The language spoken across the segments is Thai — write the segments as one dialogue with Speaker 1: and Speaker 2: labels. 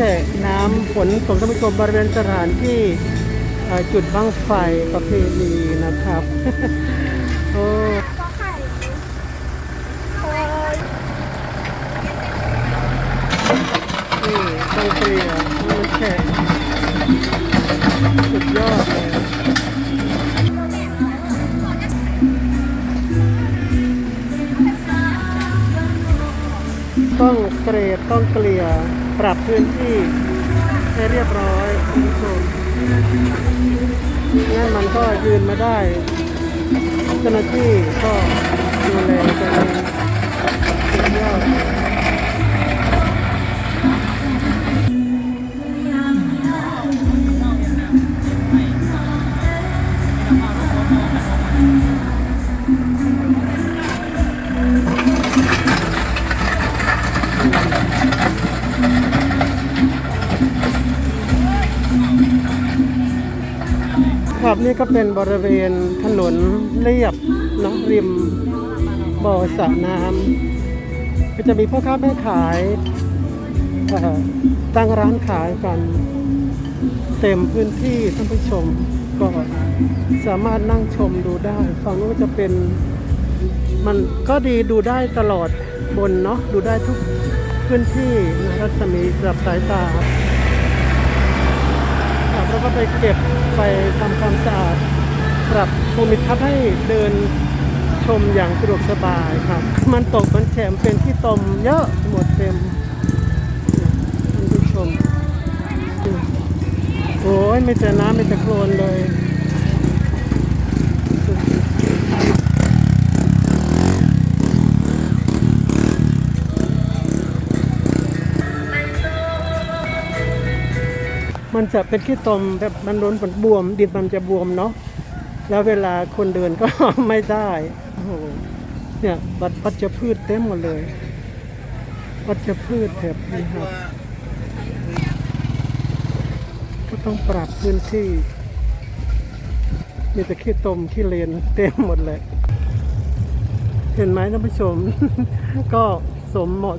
Speaker 1: แช่น้ำฝนตกท่านผู้ชมบริเวณสถานที่จุดบั้งไฟประเพณีนะครับ โอ้นี่ต้องเกลียร์มันแช่สุดยอดเลยต้องเกรดต้องเกลี่ย ปรับพื้นที่ให้เรียบร้อยคุณผู้ชมงั้นมันก็ยืนมาได้เจ้าหน้าที่ก็ดูแลกันเองยอด นี่ก็เป็นบริเวณถนนเรียบเนาะริมบ่อสระน้ำก็จะมีพ่อค้าแม่ขายตั้งร้านขายกัน เต็มพื้นที่ท่านผู้ชมก็สามารถนั่งชมดูได้ฝั่งนู้นจะเป็น มันก็ดีดูได้ตลอดบนเนาะดูได้ทุกพื้นที่นะรัศมีสำหรับสายตา แล้วก็ไปเก็บไปทำความสะอาด ปรับภูมิทัศน์ให้เดินชมอย่างสะดวกสบายครับ มันตกมันแฉมเป็นที่ตมเยอะหมดเต็มท่านผู้ชมโอ้ยไม่แต่น้ำไม่แต่โคลนเลย มันจะเป็นขี้ตมแบบมันร้นมันบวม ดินมันจะบวมเนาะแล้วเวลาคนเดินก็ไม่ได้โอ้โหเนี่ยวัดวัชพืชเต็มหมดเลยวัชพืชแถบนี้ครับก็ต้องปรับพื้นที่ มีแต่ขี้ตมขี้เลนเต็มหมดเลย เห็นไหมท่านผู้ชม ก็สมเหมาะ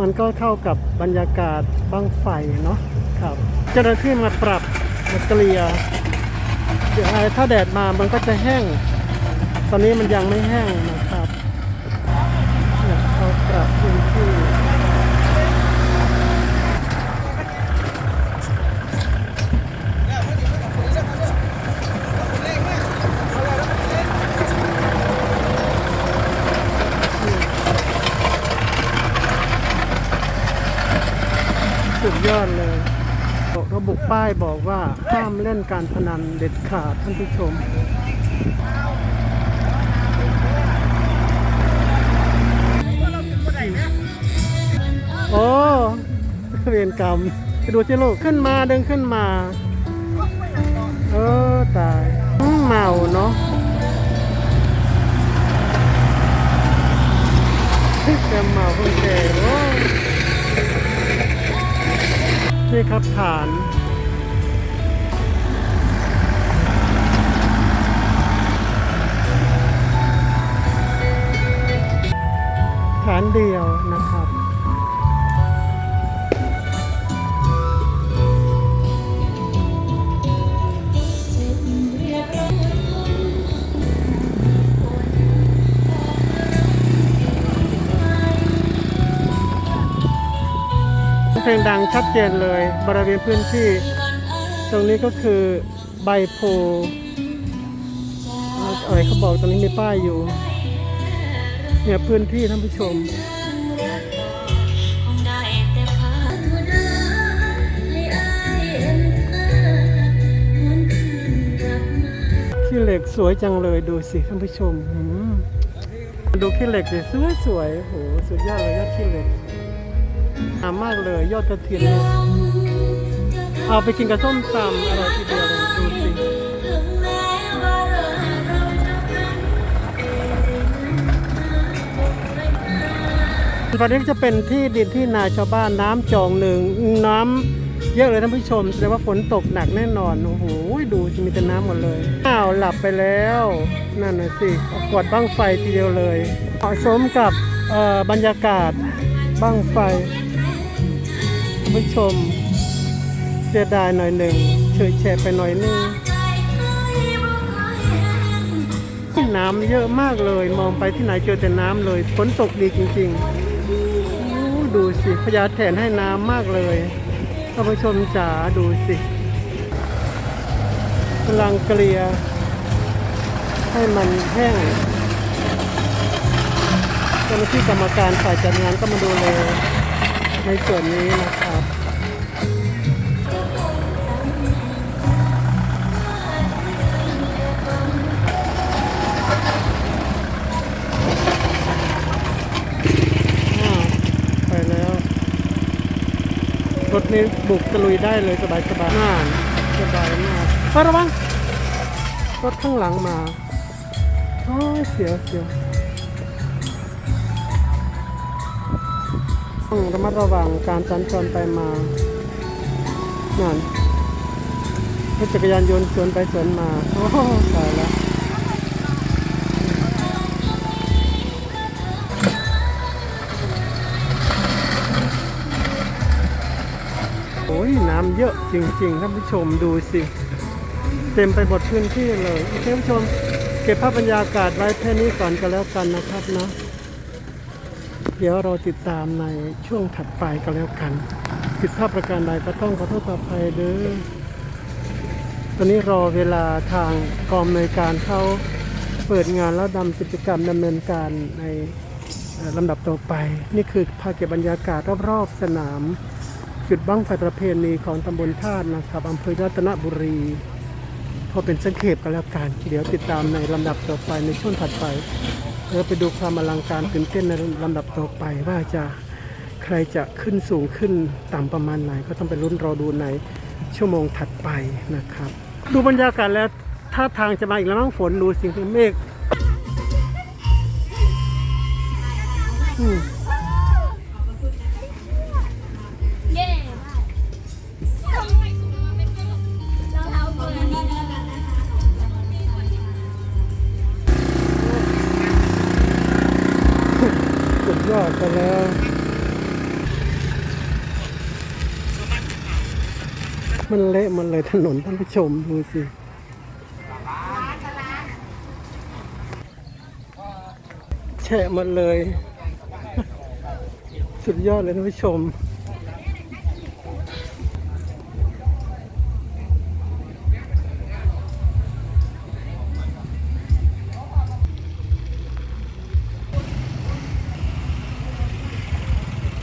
Speaker 1: มันก็เข้ากับบรรยากาศบ้างไฟเนาะครับ เจ้าหน้าที่มาปรับมาเกลี่ยเดี๋ยวถ้าแดดมามันก็จะแห้ง ตอนนี้มันยังไม่แห้งนะครับเขาปรับพื้นที่สุดยอดเลย บุป้ายบอกว่าห้ามเล่นการพนันเด็ดขาดท่านผู้ชมโอ้เวรกรรมไปดูสิลูกขึ้นมาดึงขึ้นมาเออตายเมาเนาะแกเมาเพิ่งแกโอ้ นี่ครับฐานฐานเดียวนะครับ เพลงดังชัดเจนเลยบริเวณพื้นที่ ตรงนี้ก็คือใบโพเอ่ยเขาบอกตรงนี้มีป้ายอยู่ เนี่ยพื้นที่ท่านผู้ชมขี้เหล็กสวยจังเลยดูสิท่านผู้ชมดูขี้เหล็กสิสวยสวยโหสุดยอดเลยยอดขี้เหล็ก งามมากเลยยอดกระถินเนี่ยเอาไปกินกับส้มตำอะไรทีเดียวเลยดูสิตอนนี้จะเป็นที่ดินที่นาชาวบ้านน้ำจองหนึ่งน้ำเยอะเลยท่านผู้ชมแสดงว่าฝนตกหนักแน่นอนโอ้โหดูจะมีแต่น้ำหมดเลยอ้าวหลับไปแล้วนั่นน่ะสิกวดบ้างไฟทีเดียวเลยเหมาะสมกับบรรยากาศ บ้างไฟผู้ชมสียดายหน่อยหนึ่งเฉยแฉะไปหน่อยหนึงน้ำเยอะมากเลย มองไปที่ไหนเจอแต่น้ำเลยฝนตกดีจริงๆ ดูสิพญาแถนให้น้ำมากเลยท่านผู้ชมจ๋าดูสิกำลังเกลี่ยให้มันแห้ง จ้าหน้าที่กรรมการฝ่ายจัดงานก็มาดูแลในส่วนนี้นะครับไปแล้ว รถนี้บุกตะลุยได้เลยสบายสบายน่านสบายมากระวังรถข้างหลังมาโอ้ยเสียวเสียว ต้องระมัดระวังการสัญจรไปมานั่นรถจักรยานยนต์สวนไปสวนมาโอ้ตายแล้วโอ้ยน้ำเยอะจริงๆท่านผู้ชมดูสิ เต็มไปหมดพื้นที่เลยโอเคท่านผู้ชม เก็บภาพบรรยากาศไว้แค่นี้ก่อนก็แล้วกันนะครับเนาะ ดี๋ยวเราติดตามในช่วงถัดไปก็แล้วกัน ผิดพลาดประการใดก็ต้องขอโทษขออภัยเด้อ ตอนนี้รอเวลาทางกองในการเข้าเปิดงานแล้วดำกิจกรรมดำเนินการในลำดับต่อไป นี่คือภาพเก็บบรรยากาศรอบๆสนาม จุดบ้างไฟประเพณีของตำบลธาตุนะครับอำเภอรัตนบุรีพอเป็นสังเขปกันแล้วกัน เดี๋ยวติดตามในลำดับต่อไปในช่วงถัดไป เราไปดูความอลังการตื่นเต้นในลำดับต่อไปว่าจะใครจะขึ้นสูงขึ้นต่ำประมาณไหน ก็ต้องไปลุ้นรอดูในชั่วโมงถัดไปนะครับ ดูบรรยากาศแล้วท่าทางจะมาอีกแล้วมั้งฝนดูสิ่งที่เมฆ มั
Speaker 2: น
Speaker 1: เละมันเลยถนนท่านผู้ชมดูสิแฉะมันเลย สุดยอดเลยท่านผู้ชม